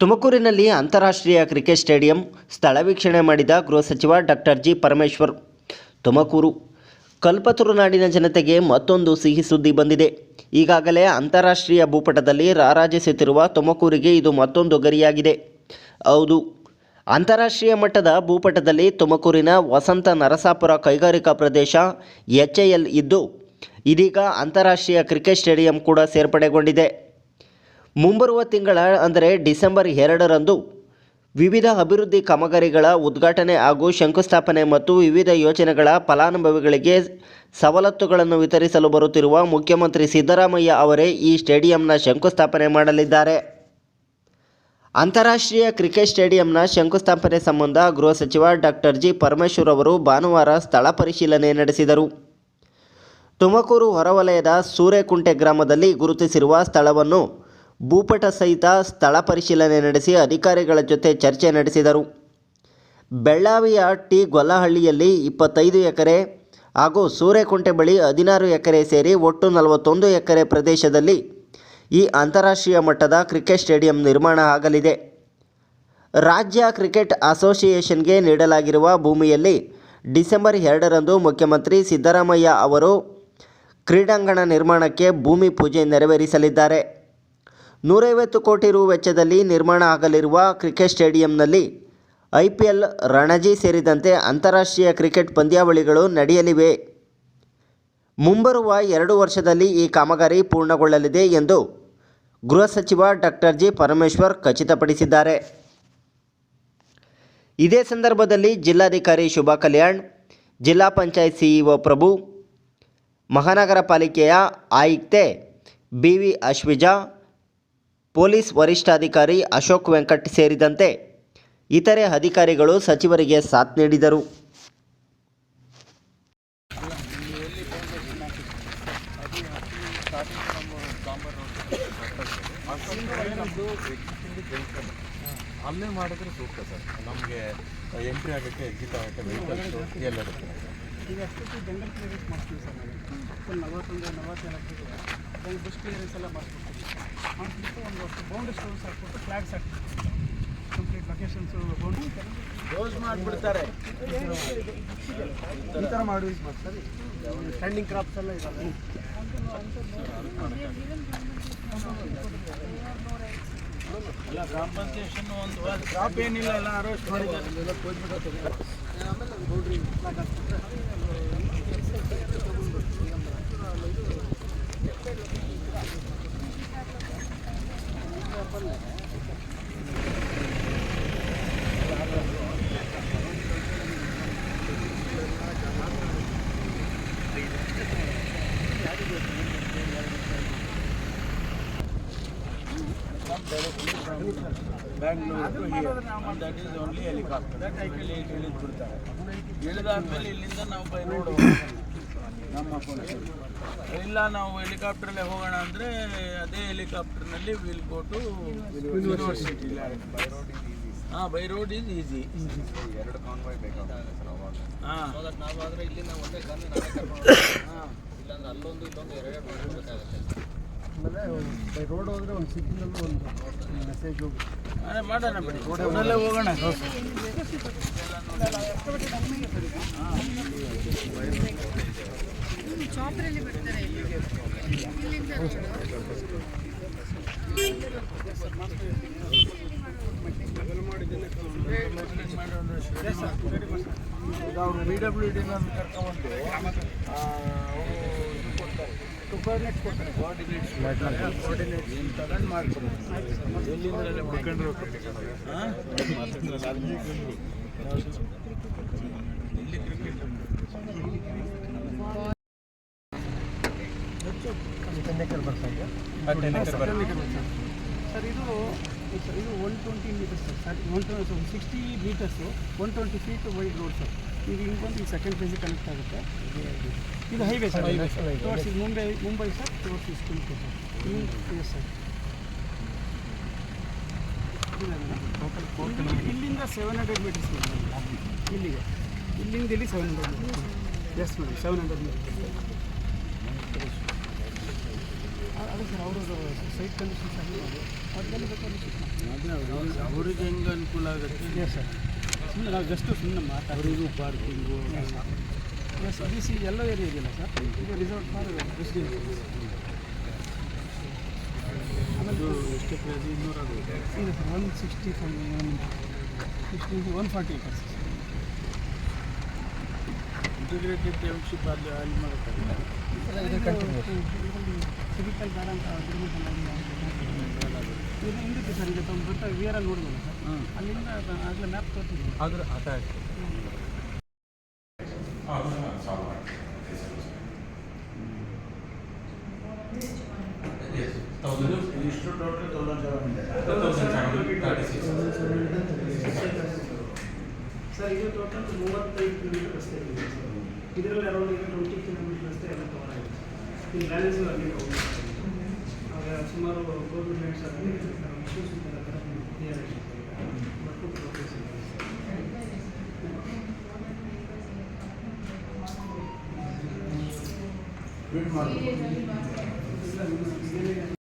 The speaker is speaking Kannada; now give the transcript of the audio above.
ತುಮಕೂರಿನಲ್ಲಿ ಅಂತಾರಾಷ್ಟ್ರೀಯ ಕ್ರಿಕೆಟ್ ಸ್ಟೇಡಿಯಂ ಸ್ಥಳ ವೀಕ್ಷಣೆ ಮಾಡಿದ ಗೃಹ ಸಚಿವ ಡಾಕ್ಟರ್ ಜಿ ಪರಮೇಶ್ವರ್. ತುಮಕೂರು, ಕಲ್ಪತರು ನಾಡಿನ ಜನತೆಗೆ ಮತ್ತೊಂದು ಸಿಹಿ ಸುದ್ದಿ ಬಂದಿದೆ. ಈಗಾಗಲೇ ಅಂತಾರಾಷ್ಟ್ರೀಯ ಭೂಪಟದಲ್ಲಿ ರಾರಾಜಿಸುತ್ತಿರುವ ತುಮಕೂರಿಗೆ ಇದು ಮತ್ತೊಂದು ಗರಿಯಾಗಿದೆ. ಹೌದು, ಅಂತಾರಾಷ್ಟ್ರೀಯ ಮಟ್ಟದ ಭೂಪಟದಲ್ಲಿ ತುಮಕೂರಿನ ವಸಂತ ನರಸಾಪುರ ಕೈಗಾರಿಕಾ ಪ್ರದೇಶ ಎಚ್ಎಎಲ್ ಇದ್ದು, ಇದೀಗ ಅಂತಾರಾಷ್ಟ್ರೀಯ ಕ್ರಿಕೆಟ್ ಸ್ಟೇಡಿಯಂ ಕೂಡ ಸೇರ್ಪಡೆಗೊಂಡಿದೆ. ಮುಂಬರುವ ತಿಂಗಳ, ಅಂದರೆ ಡಿಸೆಂಬರ್ ಎರಡರಂದು, ವಿವಿಧ ಅಭಿವೃದ್ಧಿ ಕಾಮಗಾರಿಗಳ ಉದ್ಘಾಟನೆ ಹಾಗೂ ಶಂಕುಸ್ಥಾಪನೆ ಮತ್ತು ವಿವಿಧ ಯೋಜನೆಗಳ ಫಲಾನುಭವಿಗಳಿಗೆ ಸವಲತ್ತುಗಳನ್ನು ವಿತರಿಸಲು ಬರುತ್ತಿರುವ ಮುಖ್ಯಮಂತ್ರಿ ಸಿದ್ದರಾಮಯ್ಯ ಅವರೇ ಈ ಸ್ಟೇಡಿಯಂನ ಶಂಕುಸ್ಥಾಪನೆ ಮಾಡಲಿದ್ದಾರೆ. ಅಂತಾರಾಷ್ಟ್ರೀಯ ಕ್ರಿಕೆಟ್ ಸ್ಟೇಡಿಯಂನ ಶಂಕುಸ್ಥಾಪನೆ ಸಂಬಂಧ ಗೃಹ ಸಚಿವ ಡಾಕ್ಟರ್ ಜಿ. ಪರಮೇಶ್ವರ್ ಅವರು ಭಾನುವಾರ ಸ್ಥಳ ಪರಿಶೀಲನೆ ನಡೆಸಿದರು. ತುಮಕೂರು ಹೊರವಲಯದ ಸೂರೆಕುಂಟೆ ಗ್ರಾಮದಲ್ಲಿ ಗುರುತಿಸಿರುವ ಸ್ಥಳವನ್ನು ಭೂಪಟ ಸಹಿತ ಸ್ಥಳ ಪರಿಶೀಲನೆ ನಡೆಸಿ ಅಧಿಕಾರಿಗಳ ಜೊತೆ ಚರ್ಚೆ ನಡೆಸಿದರು. ಬೆಳ್ಳಾವಿಯ ಟಿ. ಗೊಲ್ಲಹಳ್ಳಿಯಲ್ಲಿ ಇಪ್ಪತ್ತೈದು ಎಕರೆ ಹಾಗೂ ಸೂರೆಕುಂಟೆ ಬಳಿ ಹದಿನಾರು ಎಕರೆ ಸೇರಿ ಒಟ್ಟು ನಲವತ್ತೊಂದು ಎಕರೆ ಪ್ರದೇಶದಲ್ಲಿ ಈ ಅಂತಾರಾಷ್ಟ್ರೀಯ ಮಟ್ಟದ ಕ್ರಿಕೆಟ್ ಸ್ಟೇಡಿಯಂ ನಿರ್ಮಾಣ ಆಗಲಿದೆ. ರಾಜ್ಯ ಕ್ರಿಕೆಟ್ ಅಸೋಸಿಯೇಷನ್ಗೆ ನೀಡಲಾಗಿರುವ ಭೂಮಿಯಲ್ಲಿ ಡಿಸೆಂಬರ್ ಎರಡರಂದು ಮುಖ್ಯಮಂತ್ರಿ ಸಿದ್ದರಾಮಯ್ಯ ಅವರು ಕ್ರೀಡಾಂಗಣ ನಿರ್ಮಾಣಕ್ಕೆ ಭೂಮಿ ಪೂಜೆ ನೆರವೇರಿಸಲಿದ್ದಾರೆ. ನೂರೈವತ್ತು ಕೋಟಿ ರು ವೆಚ್ಚದಲ್ಲಿ ನಿರ್ಮಾಣ ಆಗಲಿರುವ ಕ್ರಿಕೆಟ್ ಸ್ಟೇಡಿಯಂನಲ್ಲಿ ಐ ಪಿ ಎಲ್ ರಣಜಿ ಸೇರಿದಂತೆ ಅಂತಾರಾಷ್ಟ್ರೀಯ ಕ್ರಿಕೆಟ್ ಪಂದ್ಯಾವಳಿಗಳು ನಡೆಯಲಿವೆ. ಮುಂಬರುವ ಎರಡು ವರ್ಷದಲ್ಲಿ ಈ ಕಾಮಗಾರಿ ಪೂರ್ಣಗೊಳ್ಳಲಿದೆ ಎಂದು ಗೃಹ ಸಚಿವ ಡಾಕ್ಟರ್ ಜಿ. ಪರಮೇಶ್ವರ್ ಖಚಿತಪಡಿಸಿದ್ದಾರೆ. ಇದೇ ಸಂದರ್ಭದಲ್ಲಿ ಜಿಲ್ಲಾಧಿಕಾರಿ ಶುಭಾ ಕಲ್ಯಾಣ್, ಜಿಲ್ಲಾ ಪಂಚಾಯತ್ ಸಿಇಒ ಪ್ರಭು, ಮಹಾನಗರ ಪಾಲಿಕೆಯ ಆಯುಕ್ತೆ ಬಿ ವಿ ಅಶ್ವಿಜಾ ಪೊಲೀಸ್ ವರಿಷ್ಠಾಧಿಕಾರಿ ಅಶೋಕ್ ವೆಂಕಟ್ ಸೇರಿದಂತೆ ಇತರೆ ಅಧಿಕಾರಿಗಳು ಸಚಿವರಿಗೆ ಸಾಥ್ ನೀಡಿದರು. ಅಲ್ಲೇ ಮಾಡಿದ್ರೆ ಸೂಕ್ತ ಸರ್. ನಮಗೆ ಎಂಟ್ರಿ ಆಗೋಕ್ಕೆ ಎಕ್ಸಿಟ್ ಆಗೋಕ್ಕೆ ವೆಹಿಕಲ್ಸ್ ಎಲ್ಲ ಈಗ ಅಷ್ಟೊತ್ತು ಜಂಗಲ್ ಕ್ಲಿಯರೆನ್ಸ್ ಮಾಡ್ತೀವಿ ಸರ್ ನಾವು? ಫುಲ್ ನಲವತ್ತೊಂದು ನಲವತ್ತೆರಡು ಬಸ್ ಕ್ಲಿಯರೆನ್ಸ್ ಎಲ್ಲ ಮಾಡಿಸ್ಬಿಡ್ತೀವಿ. ಮಾಡಿಸ್ಬಿಟ್ಟು ಒಂದು ಅಷ್ಟು ಬೌಂಡ್ರಿ ಸ್ಟೋನ್ಸ್ ಹಾಕ್ಬಿಟ್ಟು ಫ್ಲಾಗ್ಸ್ ಹಾಕ್ಬಿಟ್ಟು ಕಂಪ್ಲೀಟ್ ಲೊಕೇಶನ್ಸು ಬೌಂಡ್ರಿ ಕ್ಲೋಸ್ ಮಾಡಿಬಿಡ್ತಾರೆ. ಈ ಥರ ಮಾಡಿ ಯೂಸ್ ಮಾಡ್ತಾರೆ ಸ್ಟ್ಯಾಂಡಿಂಗ್ ಕ್ರಾಪ್ಸ್ ಎಲ್ಲ ಇದಾವೆ. ಎಲ್ಲ ಗ್ರಾಮ ಒಂದು ಕ್ರಾಪ್ ಏನಿಲ್ಲ ಎಲ್ಲ ಅರೆಸ್ಟ್ ಮಾಡಿದ್ದಾರೆ. Bangalore to here that is only helicopter ಇಲ್ಲಿ ಇಳಿದು ಬಿಡ್ತಾರೆ ಇಳಿದಾದ್ಮೇಲೆ ಇಲ್ಲಿಂದ ನಾವು ಬೈ ರೋಡ್ ನಮ್ಮ. ಇಲ್ಲ ನಾವು ಹೆಲಿಕಾಪ್ಟ್ರಲ್ಲೇ ಹೋಗೋಣ ಅಂದರೆ ಅದೇ ಹೆಲಿಕಾಪ್ಟರ್ನಲ್ಲಿ ವಿಲ್ ಗೋ ಟು ಯೂನಿವರ್ಸಿಟಿ ಹಾಂ ಬೈ ರೋಡ್ ಈಸ್ ಈಸಿ ಎರಡು ಕಾನ್ವಾಯ್ ಬೇಕಾಗುತ್ತೆ ಸರ್ ಅವಾಗ. ಹಾಂ. ನಾವು ಇಲ್ಲಿಂದ ಒಂದೇ ಹಾಂ. ಇಲ್ಲಾಂದ್ರೆ ಅಲ್ಲೊಂದು ಇಲ್ಲೊಂದು ಎರಡೇ ಮಾಡಬೇಕಾಗುತ್ತೆ ಆಮೇಲೆ ಬೈ ರೋಡ್ ಹೋದರೆ ಒಂದು ಸಿಟಿನಲ್ಲೂ ಒಂದು. ಮಾಡೋಣ ಬಿಡಿ ಹೋಗೋಣ ಅವರು ಬಿ ಡಬ್ಲ್ಯೂ ಡಿನ ಕರ್ಕೊಂಡ್ಬಂದು ಕೊಡ್ತಾರೆ ಕೋಆರ್ಡಿನೇಟ್ಸ್ ಸರ್ ಇದು ಇದು one twenty metres sir one twenty sixty metres one twenty feet wide road sir ಇದು ಹಿಂಗೆ ಬಂದು ಈ ಸೆಕೆಂಡ್ ಫೇಸಿಗೆ ಕನೆಕ್ಟ್ ಆಗುತ್ತೆ. ಇದು highway sir towards Mumbai Mumbai sir towards is Tumakuru sir yes sir ಇಲ್ಲಿ- ಇಲ್ಲಿಂದ ಸೆವೆನ್ ಹಂಡ್ರೆಡ್ ಮೀಟರ್ಸ್ ಇಲ್ಲಿಗೆ. ಇಲ್ಲಿಂದ ಇಲ್ಲಿ seven hundred metres yes madam seven hundred metres ಅದೇ ಸರ್ ಅವರು ಸೈಟ್ ಕಂಡೀಷನ್ಸ್ ಆಗಿ ಅದರಲ್ಲಿ ಬೇಕಾದ್ರೆ ಅದೇ ಅವ್ರಿಗೆ ಅವ್ರಿಗೆ ಹೆಂಗೆ ಅನುಕೂಲ ಆಗುತ್ತೆ? ಎಸ್ ಸರ್ ಸುಮ್ಮನೆ ನಾವು ಜಸ್ಟ್ ಸುಮ್ಮನೆ ಮಾತಾಡೋದು ಪಾರ್ಕಿಂಗು ಎಸ್ ಬಿ ಸಿ ಎಲ್ಲ ಏರಿಯಾ ಇದೆಯಲ್ಲ ಸರ್ ಈಗ ರಿಸರ್ವ್ ಫಾರ್ ಎಷ್ಟು ಪ್ರೈಸ್ ಇನ್ನೂರ ಇದೆ sir one sixty five one sixty one forty acres integrated township ಅಲ್ಲಿ ಅಲ್ಲಿ ಮಾಡೋಕ್ಕಾಗಲ್ಲ ಸಿವಿಕಲ್ ಬೇಡ ಅಂತ ಅಗ್ರಿಮೆಂಟ್ ಎಲ್ಲ ಇದೆ. ಹಿಂದಿತ್ತು ಸರ್ ಈಗ ತಮ್ಮ ಬರ್ತಾ ವಿ ಆರ್ ಅಲ್ಲಿ ನೋಡ್ಬೋದು ಸರ್. ಹಾಂ ಅಲ್ಲಿಂದ ಆಗಲೇ ಮ್ಯಾಪ್ ತೋರಿಸಿದ್ವಿ ಅದ್ರ ಅಟ್ಯಾಚ್ ಆಯ್ತು. ಸರ್ ಇದು ಟೋಟಲ್ ಮೂವತ್ತೈದು ಕಿಲೋಮೀಟರ್ ರಸ್ತೆ ಇದೆ ಇದರಲ್ಲಿ ಅರೌಂಡ್ ಈಗ ಟ್ವೆಂಟಿ ಕಿಲೋಮೀಟರ್ ರಸ್ತೆ ಎಲ್ಲ ಕವರ್ ಆಗಿದೆ. ಇಲ್ಲಿ ಬ್ಯಾಲೆನ್ಸ್ ಅಲ್ಲಿ ಆಗ ಸುಮಾರು ಗೌರ್ಮೆಂಟ್ ಲ್ಯಾಂಡ್ಸ್ ಅಲ್ಲಿ ಇಶ್ಯೂಸ್ ಇದೆಲ್ಲ ಥರ ಕ್ಲಿಯರ್ ಆಗಿದೆ ಬಟ್ ಪ್ರೋಗ್ರೆಸ್ ಇದೆ ಬಿಡ್ ಮಾಡಿ ಇಲ್ಲ, ಇದು ಇದೇನೇ